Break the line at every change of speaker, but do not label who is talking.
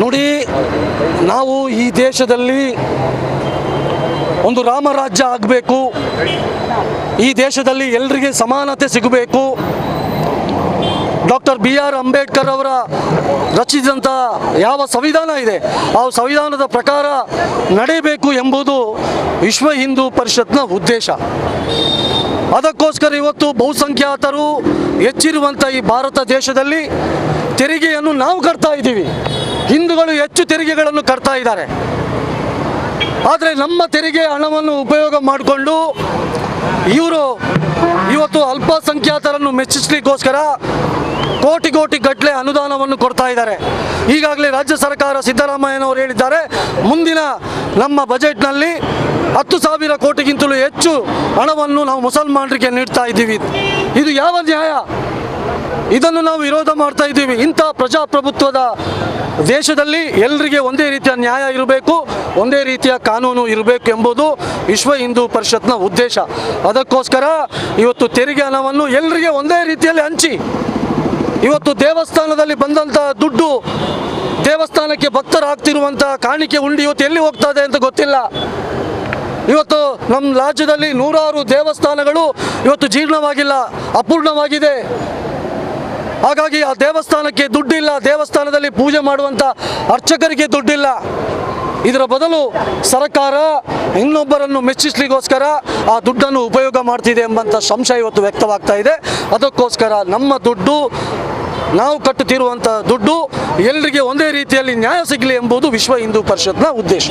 ನೋಡಿ, ನಾವು ಈ ದೇಶದಲ್ಲಿ ಒಂದು ರಾಮರಾಜ್ಯ ಆಗಬೇಕು. ಈ ದೇಶದಲ್ಲಿ ಎಲ್ರಿಗೆ ಸಮಾನತೆ ಸಿಗಬೇಕು. ಡಾಕ್ಟರ್ ಬಿ ಆರ್ ಅಂಬೇಡ್ಕರ್ ಅವರ ರಚಿಸಿದಂಥ ಯಾವ ಸಂವಿಧಾನ ಇದೆ, ಆ ಸಂವಿಧಾನದ ಪ್ರಕಾರ ನಡೆಯಬೇಕು ಎಂಬುದು ವಿಶ್ವ ಹಿಂದೂ ಪರಿಷತ್ನ ಉದ್ದೇಶ. ಅದಕ್ಕೋಸ್ಕರ ಇವತ್ತು ಬಹುಸಂಖ್ಯಾತರು ಹೆಚ್ಚಿರುವಂಥ ಈ ಭಾರತ ದೇಶದಲ್ಲಿ ತೆರಿಗೆಯನ್ನು ನಾವು ಕಟ್ತಾ ಇದ್ದೀವಿ. ಹಿಂದೂಗಳು ಹೆಚ್ಚು ತೆರಿಗೆಗಳನ್ನು ಕಟ್ತಾ ಇದ್ದಾರೆ. ಆದರೆ ನಮ್ಮ ತೆರಿಗೆ ಹಣವನ್ನು ಉಪಯೋಗ ಮಾಡಿಕೊಂಡು ಇವರು ಇವತ್ತು ಅಲ್ಪಸಂಖ್ಯಾತರನ್ನು ಮೆಚ್ಚಿಸಲಿಕ್ಕೋಸ್ಕರ ಕೋಟಿ ಕೋಟಿ ಗಟ್ಟಲೆ ಅನುದಾನವನ್ನು ಕೊಡ್ತಾ ಇದ್ದಾರೆ. ಈಗಾಗಲೇ ರಾಜ್ಯ ಸರ್ಕಾರ ಸಿದ್ದರಾಮಯ್ಯನವರು ಹೇಳಿದ್ದಾರೆ, ಮುಂದಿನ ನಮ್ಮ ಬಜೆಟ್ನಲ್ಲಿ ಹತ್ತು ಸಾವಿರ ಕೋಟಿಗಿಂತಲೂ ಹೆಚ್ಚು ಹಣವನ್ನು ನಾವು ಮುಸಲ್ಮಾನರಿಗೆ ನೀಡ್ತಾ ಇದ್ದೀವಿ. ಇದು ಯಾವ ನ್ಯಾಯ? ಇದನ್ನು ನಾವು ವಿರೋಧ ಮಾಡ್ತಾ ಇದ್ದೀವಿ. ಇಂಥ ಪ್ರಜಾಪ್ರಭುತ್ವದ ದೇಶದಲ್ಲಿ ಎಲ್ಲರಿಗೆ ಒಂದೇ ರೀತಿಯ ನ್ಯಾಯ ಇರಬೇಕು, ಒಂದೇ ರೀತಿಯ ಕಾನೂನು ಇರಬೇಕು ಎಂಬುದು ವಿಶ್ವ ಹಿಂದೂ ಪರಿಷತ್ನ ಉದ್ದೇಶ. ಅದಕ್ಕೋಸ್ಕರ ಇವತ್ತು ತೆರಿಗೆ ಹಣವನ್ನು ಎಲ್ಲರಿಗೆ ಒಂದೇ ರೀತಿಯಲ್ಲಿ ಹಂಚಿ, ಇವತ್ತು ದೇವಸ್ಥಾನದಲ್ಲಿ ಬಂದಂತಹ ದುಡ್ಡು ದೇವಸ್ಥಾನಕ್ಕೆ ಭಕ್ತರಾಗ್ತಿರುವಂಥ ಕಾಣಿಕೆ ಉಂಡಿ ಇವತ್ತು ಎಲ್ಲಿ ಹೋಗ್ತಾ ಅಂತ ಗೊತ್ತಿಲ್ಲ. ಇವತ್ತು ನಮ್ಮ ರಾಜ್ಯದಲ್ಲಿ ನೂರಾರು ದೇವಸ್ಥಾನಗಳು ಇವತ್ತು ಜೀರ್ಣವಾಗಿಲ್ಲ, ಅಪೂರ್ಣವಾಗಿದೆ. ಹಾಗಾಗಿ ಆ ದೇವಸ್ಥಾನಕ್ಕೆ ದುಡ್ಡಿಲ್ಲ, ದೇವಸ್ಥಾನದಲ್ಲಿ ಪೂಜೆ ಮಾಡುವಂಥ ಅರ್ಚಕರಿಗೆ ದುಡ್ಡಿಲ್ಲ. ಇದರ ಬದಲು ಸರ್ಕಾರ ಇನ್ನೊಬ್ಬರನ್ನು ಮೆಚ್ಚಿಸ್ಲಿಕ್ಕೋಸ್ಕರ ಆ ದುಡ್ಡನ್ನು ಉಪಯೋಗ ಮಾಡ್ತಿದೆ ಎಂಬಂಥ ಸಂಶಯ ಇವತ್ತು ವ್ಯಕ್ತವಾಗ್ತಾ ಇದೆ. ಅದಕ್ಕೋಸ್ಕರ ನಮ್ಮ ದುಡ್ಡು, ನಾವು ಕಟ್ಟುತ್ತಿರುವಂಥ ದುಡ್ಡು ಎಲ್ಲರಿಗೆ ಒಂದೇ ರೀತಿಯಲ್ಲಿ ನ್ಯಾಯ ಸಿಗಲಿ ಎಂಬುದು ವಿಶ್ವ ಹಿಂದೂ ಪರಿಷತ್ನ ಉದ್ದೇಶ.